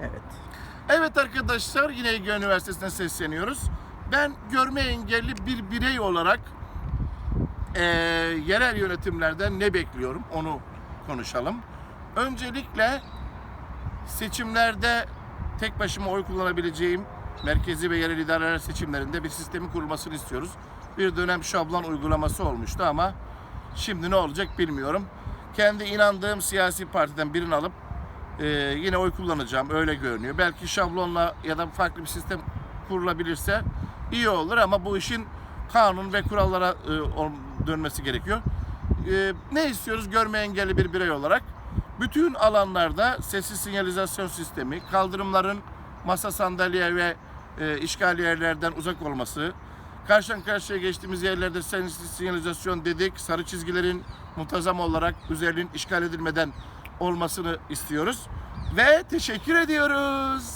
Evet. Evet arkadaşlar yine Ege Üniversitesi'ne sesleniyoruz. Ben görme engelli bir birey olarak eee, yerel yönetimlerden ne bekliyorum onu konuşalım. Öncelikle seçimlerde tek başıma oy kullanabileceğim merkezi ve yerel idareler seçimlerinde bir sistemin kurulmasını istiyoruz. Bir dönem şablon uygulaması olmuştu ama şimdi ne olacak bilmiyorum. Kendi inandığım siyasi partiden birini alıp ee, yine oy kullanacağım öyle görünüyor. Belki şablonla ya da farklı bir sistem kurulabilirse iyi olur ama bu işin kanun ve kurallara e, dönmesi gerekiyor. Ee, ne istiyoruz görme engelli bir birey olarak? Bütün alanlarda sessiz sinyalizasyon sistemi, kaldırımların masa sandalye ve e, işgal yerlerden uzak olması, karşıdan karşıya geçtiğimiz yerlerde sessiz sinyalizasyon dedik, sarı çizgilerin muntazam olarak üzerinin işgal edilmeden olmasını istiyoruz. Ve teşekkür ediyoruz.